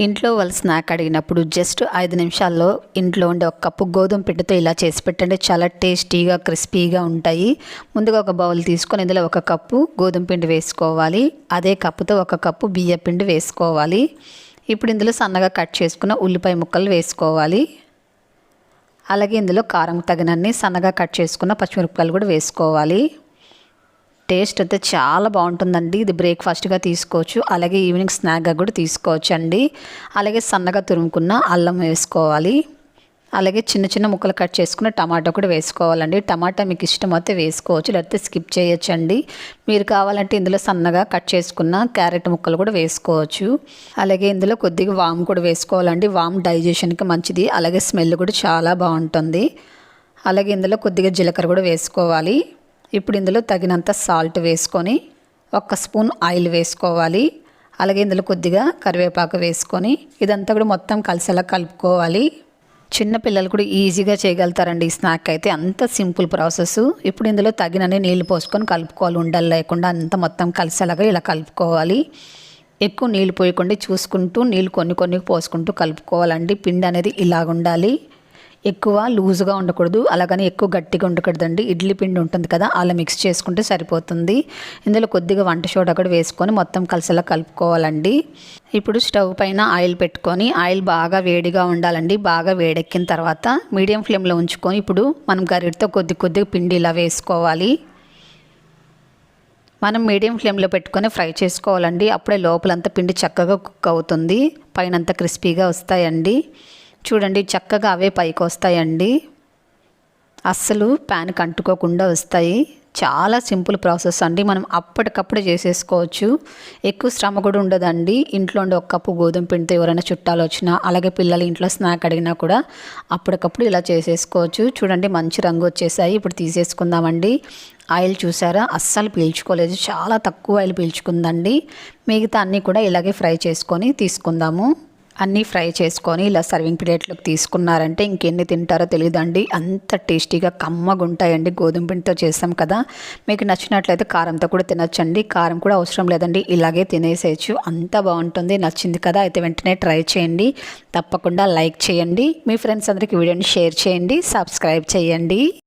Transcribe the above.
ఇంట్లో వాళ్ళు స్నాక్ అడిగినప్పుడు జస్ట్ ఐదు నిమిషాల్లో ఇంట్లో ఉండే ఒక కప్పు గోధుమ పిండితో ఇలా చేసి పెట్టండి. చాలా టేస్టీగా క్రిస్పీగా ఉంటాయి. ముందుగా ఒక బౌల్ తీసుకొని ఇందులో ఒక కప్పు గోధుమ పిండి వేసుకోవాలి. అదే కప్పుతో ఒక కప్పు బియ్య పిండి వేసుకోవాలి. ఇప్పుడు ఇందులో సన్నగా కట్ చేసుకున్న ఉల్లిపాయ ముక్కలు వేసుకోవాలి. అలాగే ఇందులో కారం తగినన్ని సన్నగా కట్ చేసుకున్న పచ్చిమిరపకాయలు కూడా వేసుకోవాలి. టేస్ట్ అయితే చాలా బాగుంటుందండి. ఇది బ్రేక్ఫాస్ట్గా తీసుకోవచ్చు. అలాగే ఈవినింగ్ స్నాక్గా కూడా తీసుకోవచ్చు అండి అలాగే సన్నగా తురుముకున్న అల్లం వేసుకోవాలి. అలాగే చిన్న చిన్న ముక్కలు కట్ చేసుకున్న టమాటా కూడా వేసుకోవాలండి. టమాటా మీకు ఇష్టం అయితే వేసుకోవచ్చు లేకపోతే స్కిప్ చేయొచ్చండి. మీరు కావాలంటే ఇందులో సన్నగా కట్ చేసుకున్న క్యారెట్ ముక్కలు కూడా వేసుకోవచ్చు. అలాగే ఇందులో కొద్దిగా వామ్ కూడా వేసుకోవాలండి. వామ్ డైజెషన్కి మంచిది. అలాగే స్మెల్ కూడా చాలా బాగుంటుంది. అలాగే ఇందులో కొద్దిగా జీలకర్ర కూడా వేసుకోవాలి. ఇప్పుడు ఇందులో తగినంత సాల్ట్ వేసుకొని ఒక్క స్పూన్ ఆయిల్ వేసుకోవాలి. అలాగే ఇందులో కొద్దిగా కరివేపాకు వేసుకొని ఇదంతా కూడా మొత్తం కలిసేలా కలుపుకోవాలి. చిన్న పిల్లలు కూడా ఈజీగా చేయగలుగుతారండి ఈ స్నాక్ అయితే. అంత సింపుల్ ప్రాసెస్. ఇప్పుడు ఇందులో తగినన్ని నీళ్ళు పోసుకొని కలుపుకోవాలి. ఉండలు లేకుండా అంత మొత్తం కలిసేలాగా ఇలా కలుపుకోవాలి. ఎక్కువ నీళ్ళు పోయకుండా చూసుకుంటూ నీళ్ళు కొన్ని కొన్ని పోసుకుంటూ కలుపుకోవాలండి. పిండి అనేది ఇలాగ ఉండాలి ఎక్కువ లూజ్గా ఉండకూడదు అలాగని ఎక్కువ గట్టిగా ఉండకూడదండి. ఇడ్లీ పిండి ఉంటుంది కదా అలా మిక్స్ చేసుకుంటే సరిపోతుంది. ఇందులో కొద్దిగా వంట సోడా కూడా వేసుకొని మొత్తం కలిసేలా కలుపుకోవాలండి. ఇప్పుడు స్టవ్ పైన ఆయిల్ పెట్టుకొని ఆయిల్ బాగా వేడిగా ఉండాలండి. బాగా వేడెక్కిన తర్వాత మీడియం ఫ్లేమ్లో ఉంచుకొని ఇప్పుడు మనం గరిటితో కొద్ది కొద్దిగా పిండి ఇలా వేసుకోవాలి. మనం మీడియం ఫ్లేమ్లో పెట్టుకొని ఫ్రై చేసుకోవాలండి. అప్పుడే లోపలంతా పిండి చక్కగా కుక్ అవుతుంది. పైనంతా క్రిస్పీగా వస్తాయండి. చూడండి చక్కగా అవే పైకి వస్తాయండి అస్సలు ప్యాన్కి అంటుకోకుండా వస్తాయి. చాలా సింపుల్ ప్రాసెస్ అండి. మనం అప్పటికప్పుడు చేసేసుకోవచ్చు. ఎక్కువ శ్రమ కూడా ఉండదండి. ఇంట్లో ఉండే ఒక కప్పు గోధుమ పిండితో ఎవరైనా చుట్టాలు వచ్చినా అలాగే పిల్లలు ఇంట్లో స్నాక్ అడిగినా కూడా అప్పటికప్పుడు ఇలా చేసేసుకోవచ్చు. చూడండి మంచి రంగు వచ్చేసాయి. ఇప్పుడు తీసేసుకుందామండి. ఆయిల్ చూసారా? అస్సలు పీల్చుకోలేదు. చాలా తక్కువ ఆయిల్ పీల్చుకుందండి. మిగతా అన్నీ కూడా ఇలాగే ఫ్రై చేసుకొని తీసుకుందాము. అన్నీ ఫ్రై చేసుకొని ఇలా సర్వింగ్ ప్లేట్లోకి తీసుకున్నారంటే ఇంకెన్ని తింటారో తెలియదండి అంత టేస్టీగా కమ్మగా ఉంటాయండి గోధుమ పిండితో చేస్తాం కదా. మీకు నచ్చినట్లయితే కారంతో కూడా తినొచ్చండి. కారం కూడా అవసరం లేదండి. ఇలాగే తినేసేయచ్చు. అంత బాగుంటుంది. నచ్చింది కదా. అయితే వెంటనే ట్రై చేయండి. తప్పకుండా లైక్ చేయండి. మీ ఫ్రెండ్స్ అందరికీ వీడియోని షేర్ చేయండి. సబ్స్క్రైబ్ చేయండి.